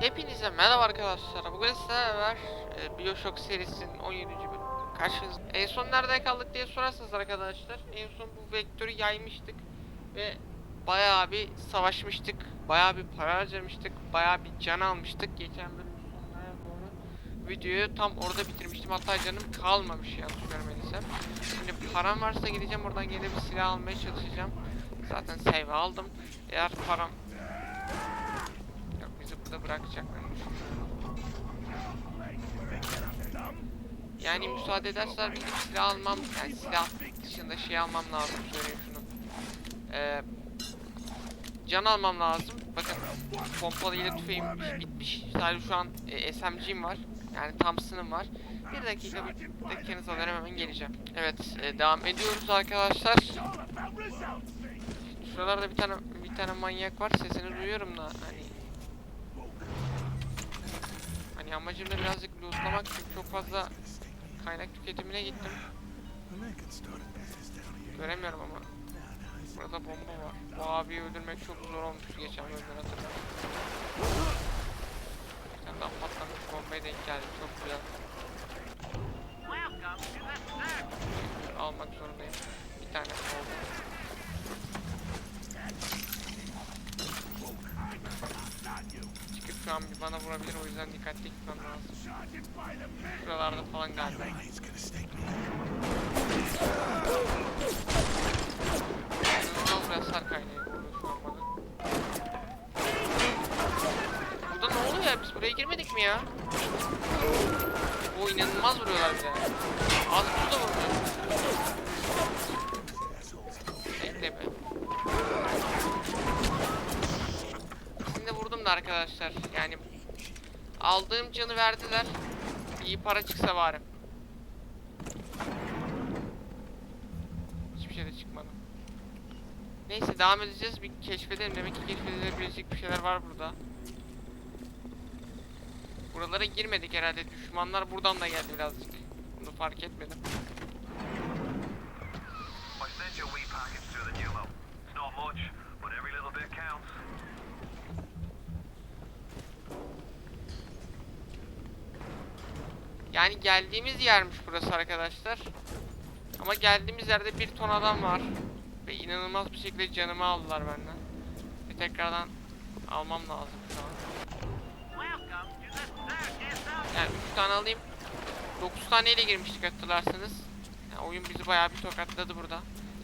Hepinize merhaba arkadaşlar. Bugün sizlerle beraber e, Bioshock serisinin 17. bölümü karşınızda. En son nerede kaldık diye sorarsanız arkadaşlar. En son bu vektörü yaymıştık ve bayağı bir savaşmıştık. Bayağı bir para harcamıştık. Bayağı bir can almıştık. Geçen bölümün sonlarına doğru videoyu tam orada bitirmiştim. Hatta canım kalmamış yanlış görmediysem. Şimdi param varsa gideceğim oradan yeni bir silah almaya çalışacağım. Zaten save aldım. Eğer param Burada bırakacaklarını. Yani müsaade ederseler benim silah almam, yani silah dışında şey almam lazım söyleyeyim şunu. Ee, can almam lazım. Bakın pompalı tüfeğim bitmiş. Sadece şu an e, SMG'm var. Yani Thompson'ım var. Bir dakika bir dakikanızı alırım hemen geleceğim. Evet e, devam ediyoruz arkadaşlar. Şuralarda bir tane bir tane manyak var. Sesini duyuyorum da hani Hani amacım da birazcık lootlamak çünkü çok fazla kaynak tüketimine gittim. Göremiyorum ama. Burada bomba var. Bu abiyi öldürmek çok zor olmuştu geçen bölümden hatırlıyorum. Bir tane daha patlamış bombaya denk geldim. Çok güzel. Almak zorundayım. Bir tane oldu. Şu an bir bana vurabilir o yüzden dikkatli gitmem lazım. Şuralarda falan galiba. İnanılmaz bir hasar burada şu an bana. Burada ne oluyor ya? Biz buraya girmedik mi ya? O inanılmaz vuruyorlar bize. Arkadaşlar. Yani aldığım canı verdiler. İyi para çıksa bari. Hiçbir şey de çıkmadı. Neyse devam edeceğiz. Bir keşfedelim. Demek ki keşfedilebilecek bir şeyler var burada. Buralara girmedik herhalde. Düşmanlar buradan da geldi birazcık. Bunu fark etmedim. Not much, but every little bit counts. Yani geldiğimiz yermiş burası arkadaşlar. Ama geldiğimiz yerde bir ton adam var. Ve inanılmaz bir şekilde canımı aldılar benden. Ve tekrardan almam lazım şu an. Yani 3 tane alayım. 9 taneyle girmiştik hatırlarsanız. Yani oyun bizi bayağı bir tokatladı burada.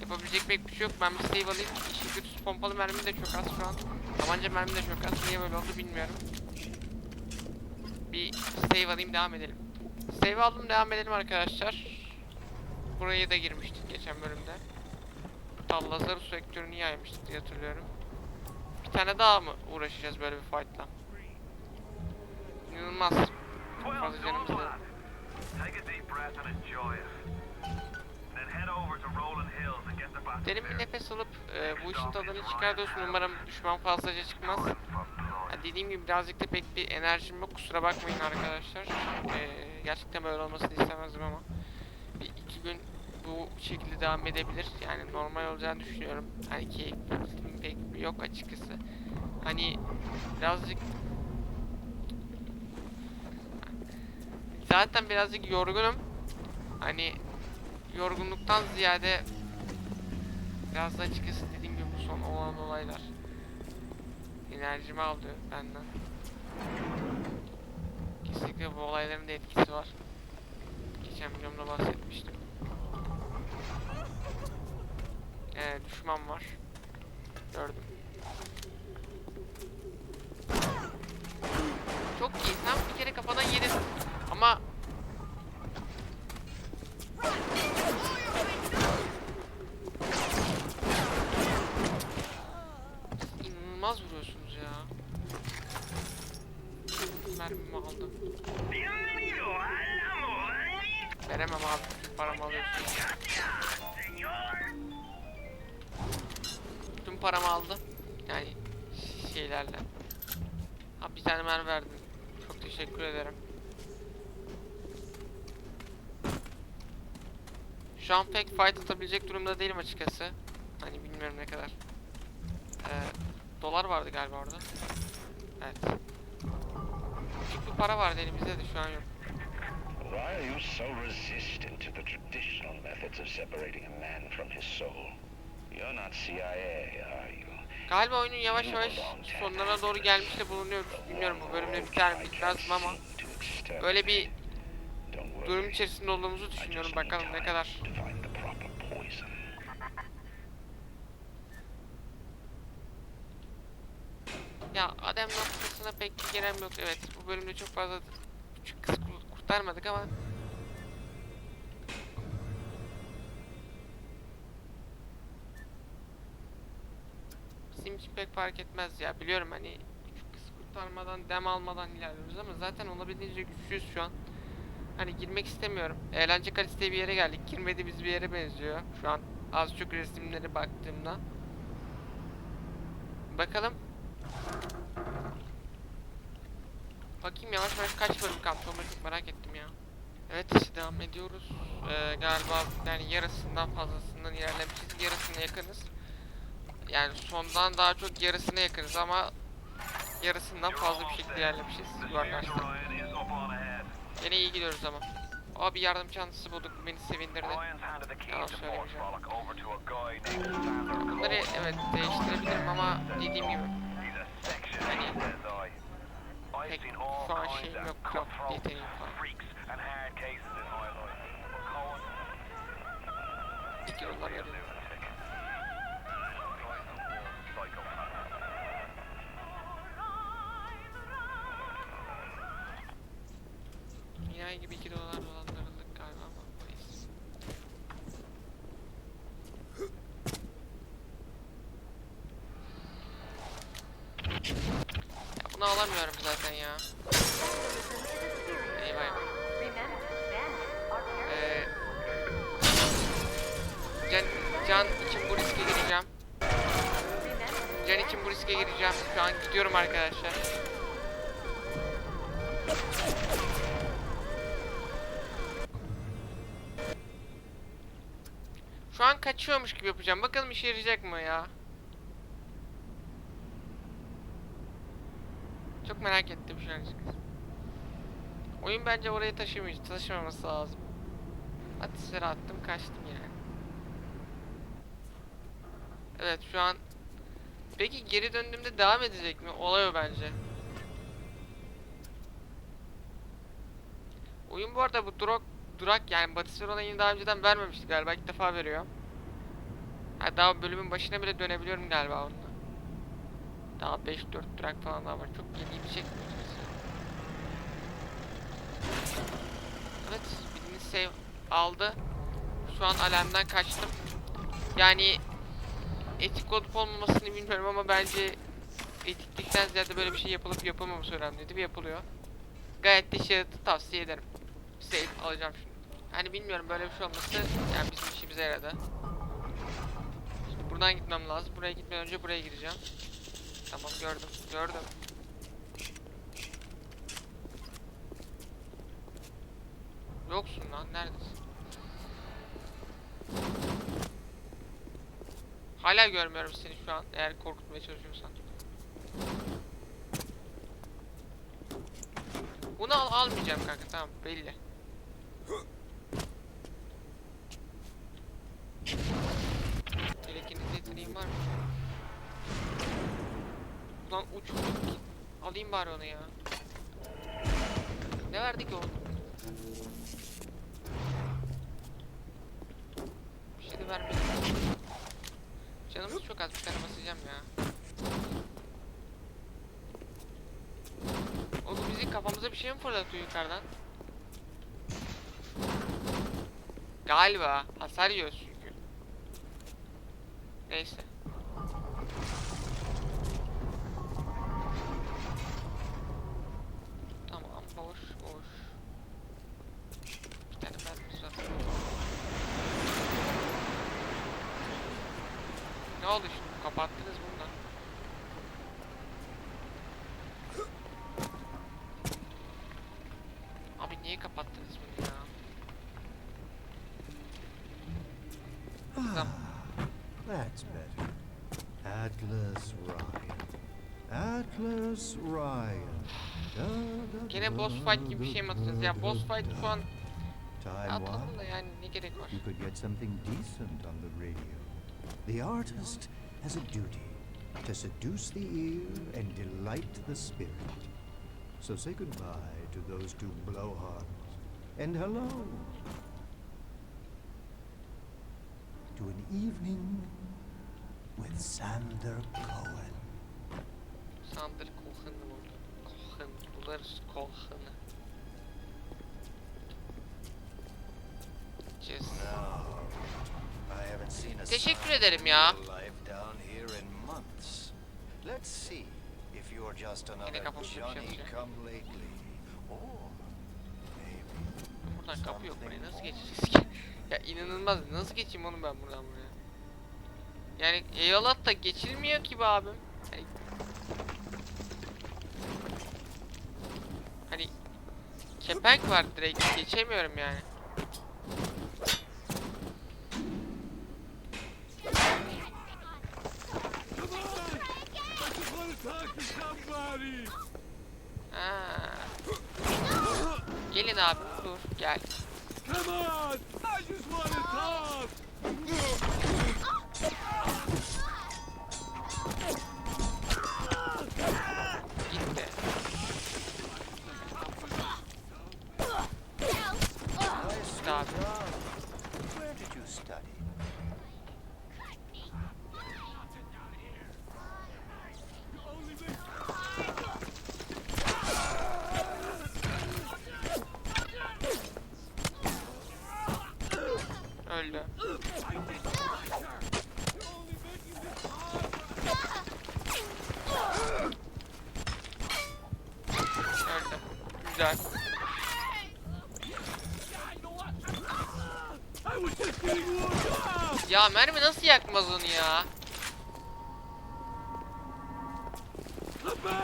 Yapabilecek pek bir şey yok. Ben bir save alayım. İşin kötüsü pompalı mermi de çok az şu an. Tabanca mermi de çok az. Niye böyle oldu bilmiyorum. Bir save alayım devam edelim. Save aldım devam edelim arkadaşlar. Buraya da girmiştik geçen bölümde. Hatta Lazarus vektörünü yaymıştık diye hatırlıyorum. Bir tane daha mı uğraşacağız böyle bir fight'la? İnanılmaz. Çok fazla canımız da. Derin bir nefes alıp e, bu işin tadını çıkartıyorsun. Umarım düşman fazlaca çıkmaz. Dediğim gibi birazcık da pek bir enerjim yok. Kusura bakmayın arkadaşlar. E, gerçekten böyle olmasını istemezdim ama. Bir iki gün bu şekilde devam edebilir. Yani normal olacağını düşünüyorum. Hani keyfim pek yok açıkçası. Hani birazcık zaten birazcık yorgunum. Hani yorgunluktan ziyade biraz da açıkçası dediğim gibi bu son olan olaylar enerjimi aldı benden. Kesinlikle bu olayların da etkisi var. Geçen videomda bahsetmiştim. Ee, düşman var. Gördüm. Çok iyi. Sen bir kere kafadan yedin. Ama inanılmaz vuruyorsunuz ya. Mermimi aldım. Bienvenido al amor, Veremem abi. Paramı alıyorsun. Tüm paramı aldı. Yani şeylerle. Ha bir tane mermi verdin. Çok teşekkür ederim. Şu an pek fight atabilecek durumda değilim açıkçası. Hani bilmiyorum ne kadar. Ee, dolar vardı galiba orada. Evet. Para vardı elimizde de şu an yok. Why are you so resistant to the traditional methods of separating a man from his soul? You're not CIA, are you? Galiba oyunun yavaş yavaş sonlarına doğru gelmiş de bulunuyoruz. Bilmiyorum bu bölümde biter mi mi ama böyle bir durum içerisinde olduğumuzu düşünüyorum. Bakalım ne kadar. To find the noktasına pek gerem yok. Evet bu bölümde çok fazla küçük kız kur- kurtarmadık ama bizim için pek fark etmez ya. Biliyorum hani küçük kız kurtarmadan dem almadan ilerliyoruz ama zaten olabildiğince güçlüyüz şu an. Hani girmek istemiyorum. Eğlence kaliteli bir yere geldik. Girmediğimiz bir yere benziyor. Şu an az çok resimlere baktığımda. Bakalım. Bakayım yavaş yavaş kaç bölüm kalmış onları çok merak ettim ya. Evet devam ediyoruz. Ee, galiba yani yarısından fazlasından ilerlemişiz. Yarısına yakınız. Yani sondan daha çok yarısına yakınız ama yarısından fazla bir şekilde ilerlemişiz arkadaşlar. Yine iyi gidiyoruz ama. Aa bir yardım çantası bulduk bu beni sevindirdi. Yalan söylemeyeceğim. Bunları evet değiştirebilirim ama dediğim gibi Hani. I've pek seen all şu an kinds şeyim of yok craft cutthroat yeteneğim falan. freaks and hard cases in my life. But Cohen, İki you're a yollar real yarıyor. lunatic. Psychopath. Dünya gibi 2 dolar dolandırıldık galiba ama neyse. Ya bunu alamıyorum zaten ya. Eyvah. Ee, can, can için bu riske gireceğim. Can için bu riske gireceğim. Şu an gidiyorum arkadaşlar. Şu an kaçıyormuş gibi yapacağım. Bakalım işe yarayacak mı ya? Çok açıkçası. Oyun bence oraya taşımayacak, taşımaması lazım. Ateşleri attım, kaçtım yani. Evet şu an... Peki geri döndüğümde devam edecek mi? Olay o bence. Oyun bu arada bu durak, durak yani Batısır olayını daha önceden vermemişti galiba. ilk defa veriyor. Ha, daha bölümün başına bile dönebiliyorum galiba onunla. Daha 5-4 durak falan daha var. Çok ilgimi çekmiyor açıkçası. Evet, birini save aldı. Şu an alarmdan kaçtım. Yani etik olup olmamasını bilmiyorum ama bence etiklikten ziyade böyle bir şey yapılıp yapılmaması önemliydi ve yapılıyor. Gayet de işe yaradı, tavsiye ederim. Save alacağım şimdi. Hani bilmiyorum böyle bir şey olması yani bizim işimize yaradı. Şimdi buradan gitmem lazım. Buraya gitmeden önce buraya gireceğim. Tamam gördüm. Gördüm. Yoksun lan. Neredesin? Hala görmüyorum seni şu an eğer korkutmaya çalışıyorsan. Bunu al almayacağım kanka tamam belli. Telekiniz yeteneğim var mı? Ulan uç Alayım bari onu ya. Ne verdi ki o? Bir şey de vermedi. Canımız çok az bir tane basacağım ya. O bu bizi kafamıza bir şey mi fırlatıyor yukarıdan? Galiba hasar yiyoruz çünkü. Neyse. Gene boss fight gibi bir şey mi atacağız? Ya boss fight şu an atalım da yani ne gerek var? you could get something decent on the radio. The artist has a duty to seduce the ear and delight the spirit. So say goodbye to those two blowhards and hello to an evening with Sander Cohen. Sander. Seen a Teşekkür ederim ya. Let's see if you're just another şey Johnny yapacak. come lately. Or maybe Buradan kapı yok buraya nasıl geçeceğiz ki? ya inanılmaz nasıl geçeyim onu ben buradan buraya? Yani eyvallah da geçilmiyor ki be abim. Yani, hani kepenk var direkt geçemiyorum yani. Ha. Gelin abi dur gel. Come on! I just want Ya mermi nasıl yakmaz onu ya? Ow!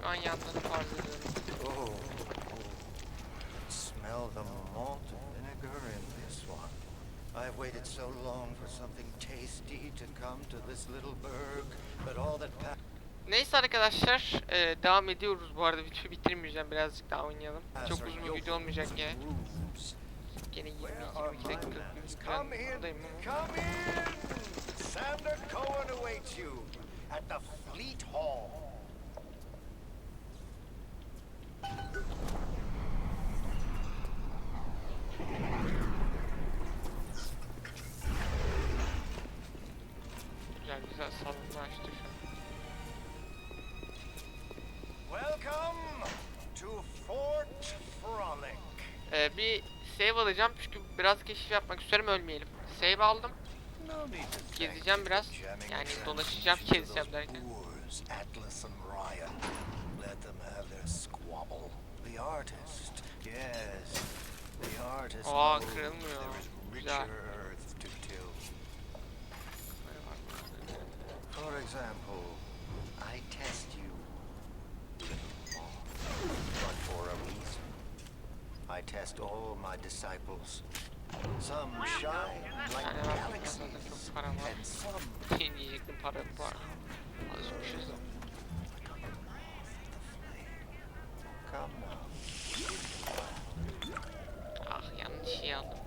Şu an yandığını farz ediyorum. Oh, smell the malt vinegar in this one. I've waited so long for something tasty to come to this little burg, but all that Neyse arkadaşlar e, devam ediyoruz bu arada videoyu bitirmeyeceğim birazcık daha oynayalım. Çok uzun bir video olmayacak ya. Gene 20-22 Where are my dakika in, buradayım ama. Sander Cohen awaits you at the Fleet Hall. Güzel salonunu açtı şu an. Welcome to Fort Frolic. E, bir save alacağım çünkü biraz keşif yapmak istiyorum ölmeyelim. Save aldım. Gezeceğim biraz. Yani dolaşacağım, gezeceğim derken. Atlas and Ryan. Let them have their squabble. The artist, yes, the artist Aa, kırılmıyor. Güzel. richer earth to till. Böyle var burada. For example, I test you, little moth, but for a reason. I test all my disciples. Some shine like Yani var, galaxies, burada çok para var. and some Yeni yiyecektim para yok var. Alışmışız. come now. Ah yanlış şey aldım.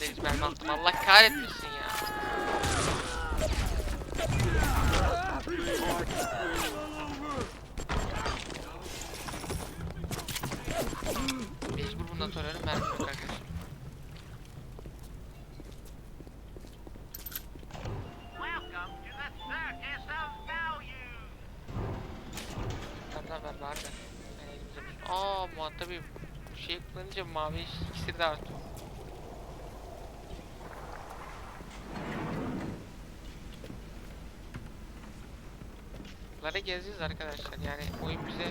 Deniz mermi attım Allah kahretmesin ya. Ölüm mermi yok arkadaşlar. Ver. Ben elimize bir- Aa muhatabı şey kullanınca mavi iksir de artıyor. Lara gezeceğiz arkadaşlar yani oyun bize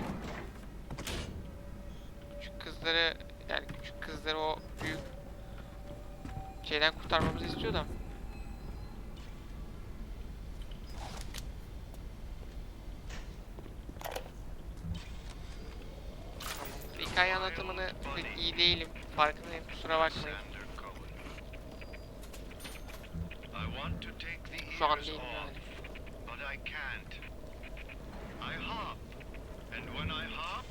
küçük kızları bizleri o büyük şeyden kurtarmamızı istiyor da. Hikaye anlatımını pek iyi değilim. Farkındayım kusura bakmayın. Şu an değilim. I hop, and when I hop,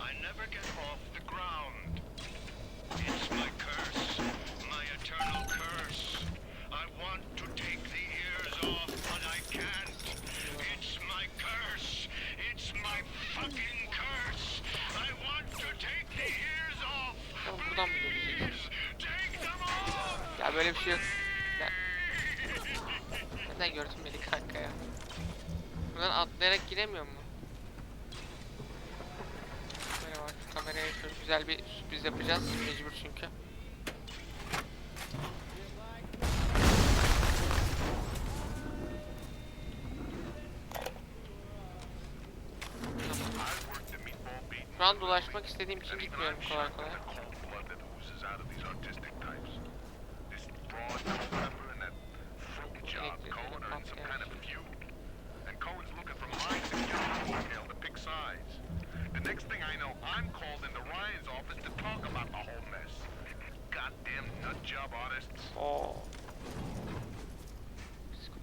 I never get off the ground buradan mı gelecek? Ya böyle bir şey yok. Ya. Neden gördün beni kanka ya? Buradan atlayarak giremiyor mu? Böyle bak kameraya şöyle güzel bir sürpriz yapacağız. Mecbur çünkü. Şu an dolaşmak istediğim için gitmiyorum kolay kolay.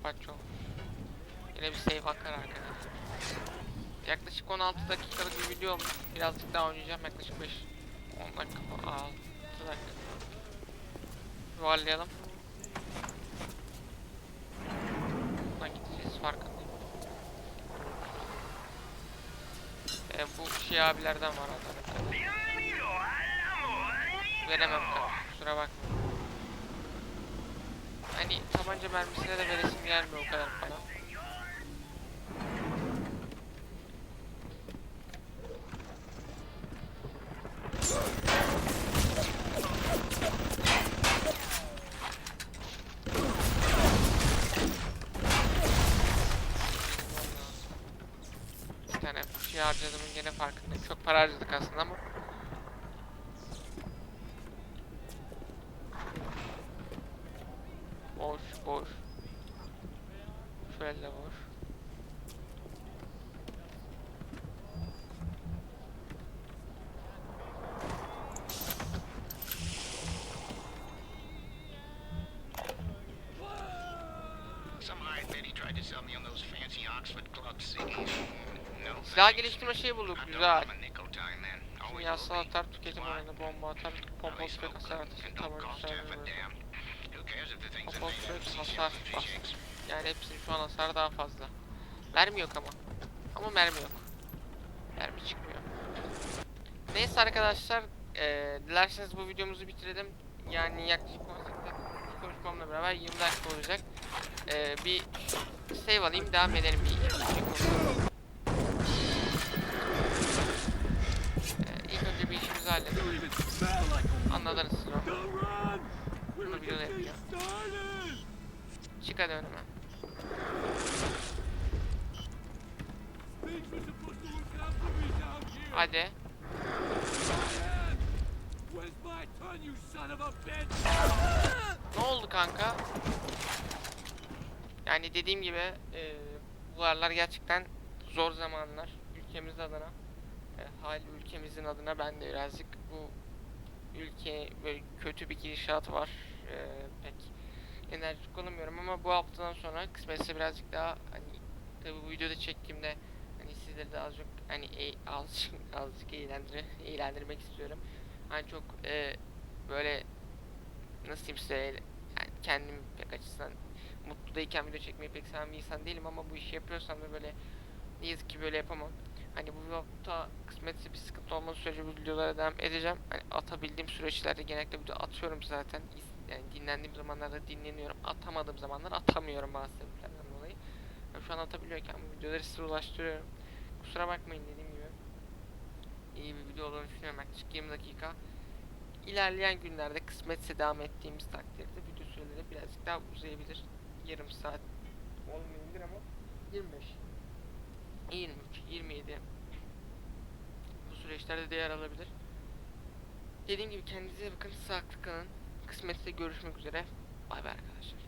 Çok. Yine bir save hakkı arkadaşlar. Yaklaşık 16 dakikalık bir video olmuş. Birazcık daha oynayacağım. Yaklaşık 5 10 dakika falan. 6 dakika. Yuvarlayalım. Buradan gideceğiz farkındayım. Ee, bu şey abilerden var adam. Veremem kanka. Kusura bakma. Hani tabanca mermisine de veresim gelmiyor o kadar para. Şey harcadığımın gene farkındayım. Çok para harcadık aslında ama Boş, boş. Şöyle boş. Some hired Betty tried to sell me on those fancy Oxford Club CDs. No Silah geliştirme şeyi bulduk. Güzel. Kimyasal atar, tüketim oranı, bomba atar, pompalı smoke hasar good ateşi, and C6 hasar and bas. G6? Yani hepsinin şu an hasarı daha fazla. Mermi yok ama. Ama mermi yok. Mermi çıkmıyor. Neyse arkadaşlar, eee dilerseniz bu videomuzu bitirelim. Yani yaklaşık 18 dakika konuşmamla beraber 20 dakika olacak. Eee bir save alayım, devam edelim bir şey konuşalım. İlk önce bir işimizi halledelim. Anladınız siz onu. Bunu were videoda just getting yapacağım. started! Çık hadi. Hadi. Ne oldu kanka? Yani dediğim gibi eee bu aralar gerçekten zor zamanlar ülkemiz adına. E, hal ülkemizin adına ben de birazcık bu ülke böyle kötü bir gidişat var. Eee, pek enerjik olamıyorum ama bu haftadan sonra kısmetse birazcık daha hani tabi bu videoda çektiğimde hani sizleri de azıcık hani e- azıcık azıcık eğlendir eğlendirmek istiyorum. Hani çok eee, böyle nasıl diyeyim size yani kendim pek açısından mutlu değilken video çekmeyi pek seven bir insan değilim ama bu işi yapıyorsam da böyle ne yazık ki böyle yapamam. Hani bu hafta kısmetse bir sıkıntı olmadığı sürece bu videolara devam edeceğim. Hani atabildiğim süreçlerde genellikle video atıyorum zaten. Yani dinlendiğim zamanlarda dinleniyorum. Atamadığım zamanlar atamıyorum bazı sebeplerden dolayı. Yani şu an atabiliyorken bu videoları size ulaştırıyorum. Kusura bakmayın dediğim gibi. İyi bir video olduğunu düşünüyorum yaklaşık 20 dakika. İlerleyen günlerde kısmetse devam ettiğimiz takdirde video süreleri birazcık daha uzayabilir. Yarım saat olmayabilir ama 25 23 27 bu süreçlerde de yer alabilir. Dediğim gibi kendinize bakın, sağlıklı kalın. Kısmetse görüşmek üzere. Bay bay arkadaşlar.